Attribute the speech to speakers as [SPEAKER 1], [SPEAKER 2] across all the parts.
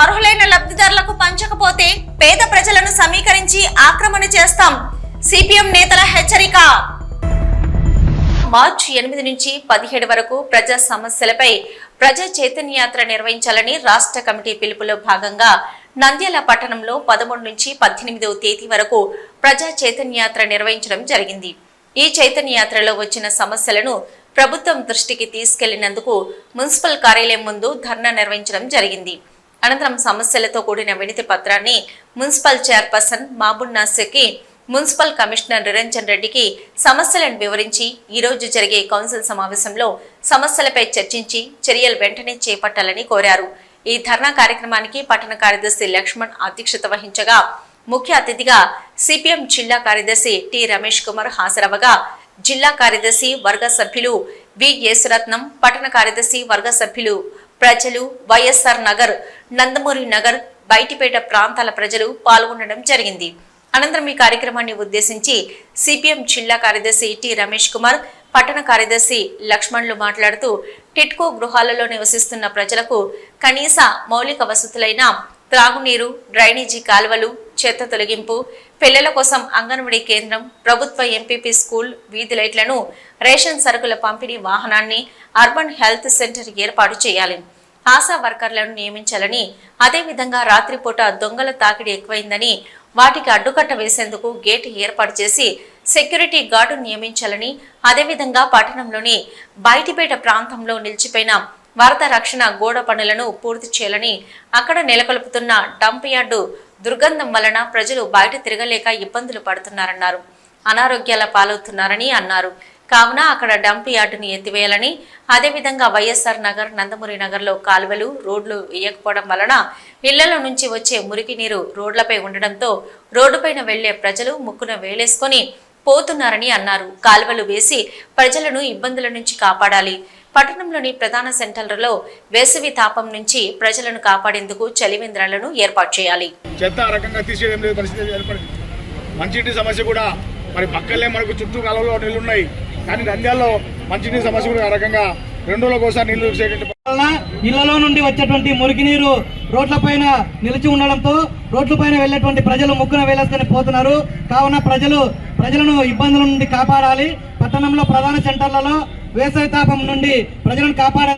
[SPEAKER 1] అర్హులైన లబ్ధిదారులకు పంచకపోతే పేద ప్రజలను సమీకరించి ఆక్రమణ చేస్తాం. సిపిఎం నేతల హెచ్చరిక. మార్చి ఎనిమిది నుంచి పదిహేడు వరకు ప్రజా సమస్యలపై ప్రజా చైతన్యయాత్ర నిర్వహించాలని రాష్ట్ర కమిటీ పిలుపులో భాగంగా నంద్యాల పట్టణంలో పదమూడు నుంచి పద్దెనిమిదవ తేదీ వరకు ప్రజా చైతన్యయాత్ర నిర్వహించడం జరిగింది. ఈ చైతన్యయాత్రలో వచ్చిన సమస్యలను ప్రభుత్వం దృష్టికి తీసుకెళ్ళినందుకు మున్సిపల్ కార్యాలయం ముందు ధర్నా నిర్వహించడం జరిగింది. అనంతరం సమస్యలతో కూడిన వినతి పత్రాన్ని మున్సిపల్ చైర్పర్సన్ మాబున్ నాసిర్కి మున్సిపల్ కమిషనర్ నిరంజన్ రెడ్డికి సమస్యలను వివరించి ఈరోజు జరిగే కౌన్సిల్ సమావేశంలో సమస్యలపై చర్చించి చర్యలు వెంటనే చేపట్టాలని కోరారు. ఈ ధర్నా కార్యక్రమానికి పట్టణ కార్యదర్శి లక్ష్మణ్ అధ్యక్షత వహించగా ముఖ్య అతిథిగా సిపిఎం జిల్లా కార్యదర్శి టి రమేష్ కుమార్ హాజరవగా జిల్లా కార్యదర్శి వర్గ సభ్యులు వి యేసురత్నం పట్టణ కార్యదర్శి వర్గ సభ్యులు ప్రజలు వైఎస్ఆర్ నగర్ నందమూరి నగర్ బయటిపేట ప్రాంతాల ప్రజలు పాల్గొనడం జరిగింది. అనంతరం ఈ కార్యక్రమాన్ని ఉద్దేశించి సిపిఎం జిల్లా కార్యదర్శి టి రమేష్ కుమార్ పట్టణ కార్యదర్శి లక్ష్మణ్లు మాట్లాడుతూ టిట్కో గృహాలలో నివసిస్తున్న ప్రజలకు కనీస మౌలిక వసతులైన త్రాగునీరు డ్రైనేజీ కాలువలు చెత్త తొలగింపు పిల్లల కోసం అంగన్వాడీ కేంద్రం ప్రభుత్వ ఎంపీపీ స్కూల్ వీధి లైట్లను రేషన్ సరుకుల పంపిణీ వాహనాన్ని అర్బన్ హెల్త్ సెంటర్ ఏర్పాటు చేయాలి. ఆశా వర్కర్లను నియమించాలని అదేవిధంగా రాత్రిపూట దొంగల తాకిడి ఎక్కువైందని వాటికి అడ్డుకట్ట వేసేందుకు గేట్ ఏర్పాటు చేసి సెక్యూరిటీ గార్డు నియమించాలని అదేవిధంగా పట్టణంలోని బయటిపేట ప్రాంతంలో నిలిచిపోయిన వరద రక్షణ గోడ పనులను పూర్తి చేయాలని అక్కడ నెలకొల్పుతున్న డంప్ యార్డు దుర్గంధం వలన ప్రజలు బయట తిరగలేక ఇబ్బందులు పడుతున్నారన్నారు. అనారోగ్యాల పాలవుతున్నారని అన్నారు. కావున అక్కడ డంప్ యార్డుని ఎత్తివేయాలని అదేవిధంగా వైఎస్ఆర్ నగర్ నందమూరి నగర్లో కాలువలు రోడ్లు వేయకపోవడం వలన ఇళ్ళలో నుంచి వచ్చే మురికి నీరు రోడ్లపై ఉండడంతో రోడ్డుపైన వెళ్ళే ప్రజలు ముక్కున వేలేసుకొని పోతున్నారని అన్నారు. కాలువలు వేసి ప్రజలను ఇబ్బందుల నుంచి కాపాడాలి. పట్టణంలోని ప్రధాన సెంటర్లలో వేసవి తాపం నుంచి ప్రజలను కాపాడేందుకు చలివేంద్రాలను ఏర్పాటు చేయాలి.
[SPEAKER 2] చెత్త రకంగా తీసేయడం లేదు పరిస్థితి ఏర్పడింది. మంచినీటి సమస్య కూడా మరి పక్కనే మనకు చుట్టూ కాలంలో నీళ్ళు ఉన్నాయి. కానీ నంద్యాలలో మంచినీటి సమస్య కూడా ఆ రకంగా రెండు రోజులకు ఒకసారి నీళ్ళు
[SPEAKER 3] వలన ఇళ్ళలో నుండి వచ్చేటువంటి మురికి నీరు రోడ్లపైన నిలిచి ఉండడంతో రోడ్లపైన వెళ్ళేటువంటి ప్రజలు ముక్కున వేలేసుకొని పోతున్నారు. కావున ప్రజలు ప్రజలను ఇబ్బందుల నుండి కాపాడాలి. పట్టణంలో ప్రధాన సెంటర్లలో వేసవి తాపం నుండి ప్రజలను కాపాడ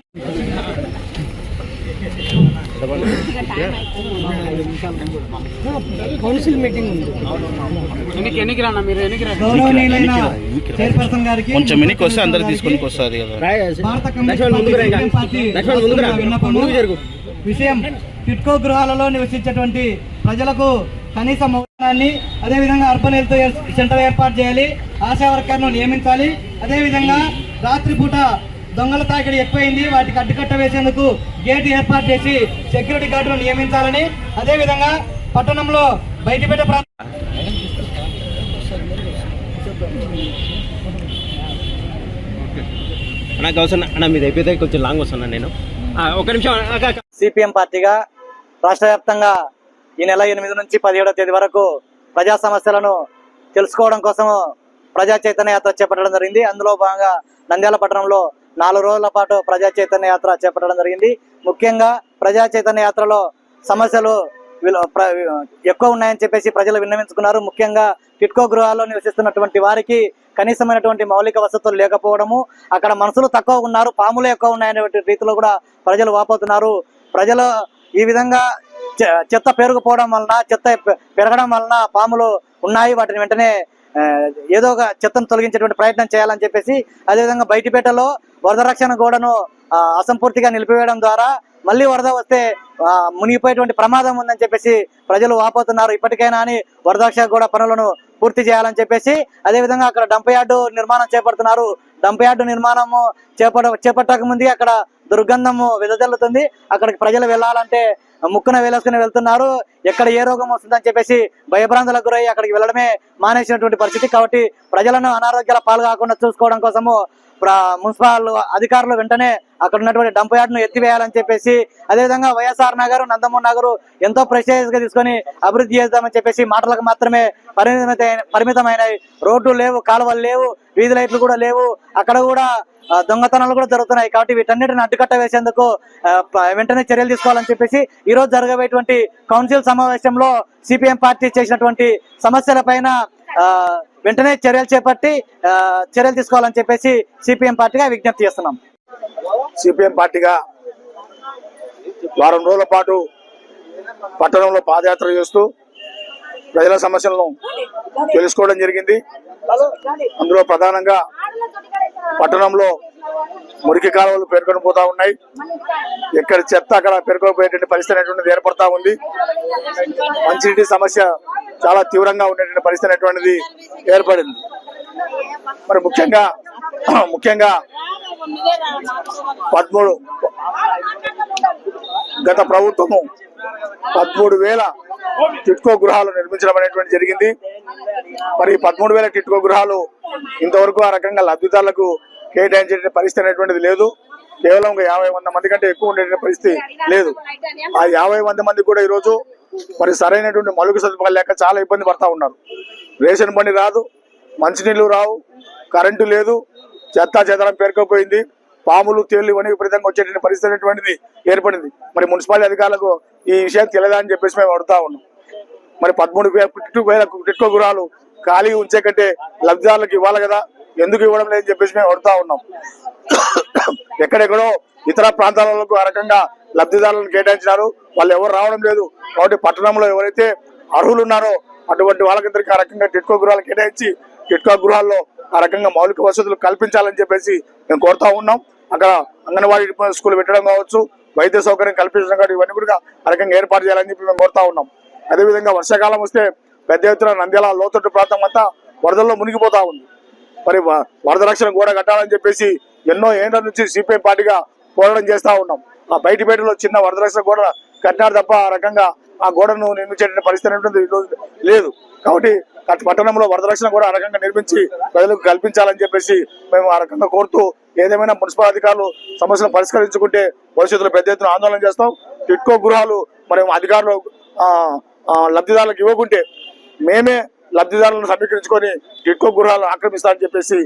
[SPEAKER 3] గౌరవనీయులైన చైర్పర్సన్ గారికి
[SPEAKER 4] కొంచెం వస్తే అందరు తీసుకొని వస్తుంది కదా.
[SPEAKER 3] భారత కమ్యూనిస్ట్ పార్టీ విన్నపము. విషయం. టిట్కో గృహాలలో నివసించేటువంటి ప్రజలకు కనీస మౌనాన్ని అదేవిధంగా అర్బన్ హెల్త్ సెంటర్ ఏర్పాటు చేయాలి. ఆశా వర్కర్ను నియమించాలి. అదేవిధంగా రాత్రిపూట దొంగల తాకిడి ఎక్కువైంది. వాటికి అడ్డుకట్ట వేసేందుకు గేట్ ఏర్పాటు చేసి సెక్యూరిటీ గార్డును నియమించాలని. అదేవిధంగా పట్టణంలో బయటిపేట ప్రాంతం
[SPEAKER 5] నాకు అవసరం అన్న మీది అయిపోతే కొంచెం లాంగ్ వస్తున్నా నేను. ఆ, ఒక నిమిషం.
[SPEAKER 6] సిపిఎం పార్టీగా రాష్ట్ర వ్యాప్తంగా ఈ నెల ఎనిమిది నుంచి పదిహేడవ తేదీ వరకు ప్రజా సమస్యలను తెలుసుకోవడం కోసం ప్రజా చైతన్య యాత్ర చేపట్టడం జరిగింది. అందులో భాగంగా నంద్యాల పట్టణంలో నాలుగు రోజుల పాటు ప్రజా చైతన్య యాత్ర చేపట్టడం జరిగింది. ముఖ్యంగా ప్రజా చైతన్య యాత్రలో సమస్యలు ఎక్కువ ఉన్నాయని చెప్పేసి ప్రజలు విన్నవించుకున్నారు. ముఖ్యంగా టిట్కో గృహాల్లో నివసిస్తున్నటువంటి వారికి కనీసమైనటువంటి మౌలిక వసతులు లేకపోవడము అక్కడ మనుషులు తక్కువ ఉన్నారు పాములు ఎక్కువ ఉన్నాయనే రీతిలో కూడా ప్రజలు వాపోతున్నారు. ప్రజలు ఈ విధంగా చెత్త పెరుగుపోవడం వలన చెత్త పెరగడం వలన పాములు ఉన్నాయి. వాటిని వెంటనే ఏదో ఒక చెత్తను తొలగించేటువంటి ప్రయత్నం చేయాలని చెప్పేసి అదేవిధంగా బయటిపేటలో వరద రక్షణ గోడను ఆ, అసంపూర్తిగా నిలిపివేయడం ద్వారా మళ్ళీ వరద వస్తే మునిగిపోయేటువంటి ప్రమాదం ఉందని చెప్పేసి ప్రజలు వాపోతున్నారు. ఇప్పటికైనా అని వరద రక్షణ గోడ పనులను పూర్తి చేయాలని చెప్పేసి అదేవిధంగా అక్కడ డంప్ యార్డు నిర్మాణం చేపడుతున్నారు. డంప్ నిర్మాణము చేపట చేపట్టక ముందే అక్కడ దుర్గంధము వెదజల్లుతుంది. అక్కడికి ప్రజలు వెళ్ళాలంటే ముక్కున వేలేసుకుని వెళ్తున్నారు. ఎక్కడ ఏ రోగం వస్తుందని చెప్పేసి భయభ్రాంతులకు గురై అక్కడికి వెళ్ళడమే మానేసినటువంటి పరిస్థితి. కాబట్టి ప్రజలను అనారోగ్యాల పాలు కాకుండా చూసుకోవడం కోసము ప్ర- మున్సిపల్ అధికారులు వెంటనే అక్కడ ఉన్నటువంటి డంప్ యార్డ్ను ఎత్తివేయాలని చెప్పేసి అదేవిధంగా వైఎస్ఆర్ నగర్ నందమూరి నగరు ఎంతో ప్రెస్టేజ్గా తీసుకొని అభివృద్ధి చేద్దామని చెప్పేసి మాటలకు మాత్రమే పరిమితమైన పరిమితమైనవి. రోడ్లు లేవు కాలువలు లేవు. వీధి లైట్లు కూడా లేవు. అక్కడ కూడా దొంగతనాలు కూడా జరుగుతున్నాయి. కాబట్టి వీటన్నిటిని అడ్డుకట్ట వేసేందుకు వెంటనే చర్యలు తీసుకోవాలని చెప్పేసి ఈ రోజు జరగబోయేటువంటి కౌన్సిల్ సమావేశంలో సిపిఎం పార్టీ చేసినటువంటి సమస్యల పైన వెంటనే చర్యలు చేపట్టి చర్యలు తీసుకోవాలని చెప్పేసి సిపిఎం పార్టీగా విజ్ఞప్తి చేస్తున్నాం.
[SPEAKER 2] సిపిఎం పార్టీగా వారం రోజుల పాటు పట్టణంలో పాదయాత్ర చేస్తూ ప్రజల సమస్యలను తెలుసుకోవడం జరిగింది. అందులో ప్రధానంగా పట్టణంలో మురికి కాలువలు పేర్కొని పోతా ఉన్నాయి. ఎక్కడ చెత్త అక్కడ పేర్కొనిపోయేటువంటి పరిస్థితి అనేటువంటిది ఏర్పడతా ఉంది. మంచినీటి సమస్య చాలా తీవ్రంగా ఉండేటువంటి పరిస్థితి అనేటువంటిది ఏర్పడింది. మరి ముఖ్యంగా ముఖ్యంగా పదమూడు గత ప్రభుత్వము పదమూడు వేల టిట్కో గృహాలు నిర్మించడం అనేటువంటి జరిగింది. మరి పదమూడు వేల టిట్కో గృహాలు ఇంతవరకు ఆ రకంగా లబ్ధిదారులకు కేటాయించే పరిస్థితి అనేటువంటిది లేదు. కేవలం ఒక యాభై వంద మంది కంటే ఎక్కువ ఉండే పరిస్థితి లేదు. ఆ యాభై వంద మంది కూడా ఈరోజు మరి సరైనటువంటి మలుగు సదుపాయాలు లేక చాలా ఇబ్బంది పడతా ఉన్నారు. రేషన్ బండి రాదు మంచినీళ్ళు రావు కరెంటు లేదు చెత్త చెదరం పేరుకపోయింది పాములు తేళ్ళు ఇవన్నీ విపరీతంగా వచ్చేటువంటి పరిస్థితి అనేటువంటిది ఏర్పడింది. మరి మున్సిపాలిటీ అధికారులకు ఈ విషయం తెలియదా అని చెప్పేసి మేము అడుగుతా ఉన్నాం. మరి పదమూడు వేల వేల టిట్కో గురాలు ఖాళీ ఉంచే కంటే లబ్ధిదారులకు ఇవ్వాలి కదా? ఎందుకు ఇవ్వడం లేదని చెప్పేసి మేము అడుగుతా ఉన్నాం. ఎక్కడెక్కడో ఇతర ప్రాంతాలకు ఆ రకంగా లబ్ధిదారులను కేటాయించినారు. వాళ్ళు ఎవరు రావడం లేదు. కాబట్టి పట్టణంలో ఎవరైతే అర్హులు ఉన్నారో అటువంటి వాళ్ళకిద్దరికి ఆ రకంగా టిట్కో గృహాలు కేటాయించి టిట్కో గృహాల్లో ఆ రకంగా మౌలిక వసతులు కల్పించాలని చెప్పేసి మేము కోరుతా ఉన్నాం. అక్కడ అంగన్వాడీ స్కూల్ పెట్టడం కావచ్చు వైద్య సౌకర్యం కల్పించడం కావచ్చు ఇవన్నీ కూడా ఆ రకంగా ఏర్పాటు చేయాలని చెప్పి మేము కోరుతా ఉన్నాం. అదేవిధంగా వర్షాకాలం వస్తే పెద్ద ఎత్తున నంద్యాల లోతట్టు ప్రాంతం అంతా వరదల్లో మునిగిపోతా ఉంది. మరి వరద రక్షణ గోడ కట్టాలని చెప్పేసి ఎన్నో ఏండ్ల నుంచి సిపిఐ పార్టీగా పోరాటం చేస్తా ఉన్నాం. ఆ బయటపేటలో చిన్న వరద రక్షణ గోడ కట్టినారు తప్ప ఆ రకంగా ఆ గోడను నిర్మించే పరిస్థితి లేదు. కాబట్టి పట్టణంలో వరద రక్షణ కూడా ఆ రకంగా నిర్మించి ప్రజలకు కల్పించాలని చెప్పేసి మేము ఆ రకంగా కోరుతూ ఏదేమైనా మున్సిపల్ అధికారులు సమస్యలు పరిష్కరించుకుంటే భవిష్యత్తులో పెద్ద ఎత్తున ఆందోళన చేస్తాం. టిట్కో గృహాలు మరి అధికారులు ఆ, లబ్ధిదారులకు ఇవ్వకుంటే మేమే లబ్ధిదారులను సమీకరించుకొని టిట్కో గృహాలు ఆక్రమిస్తామని చెప్పేసి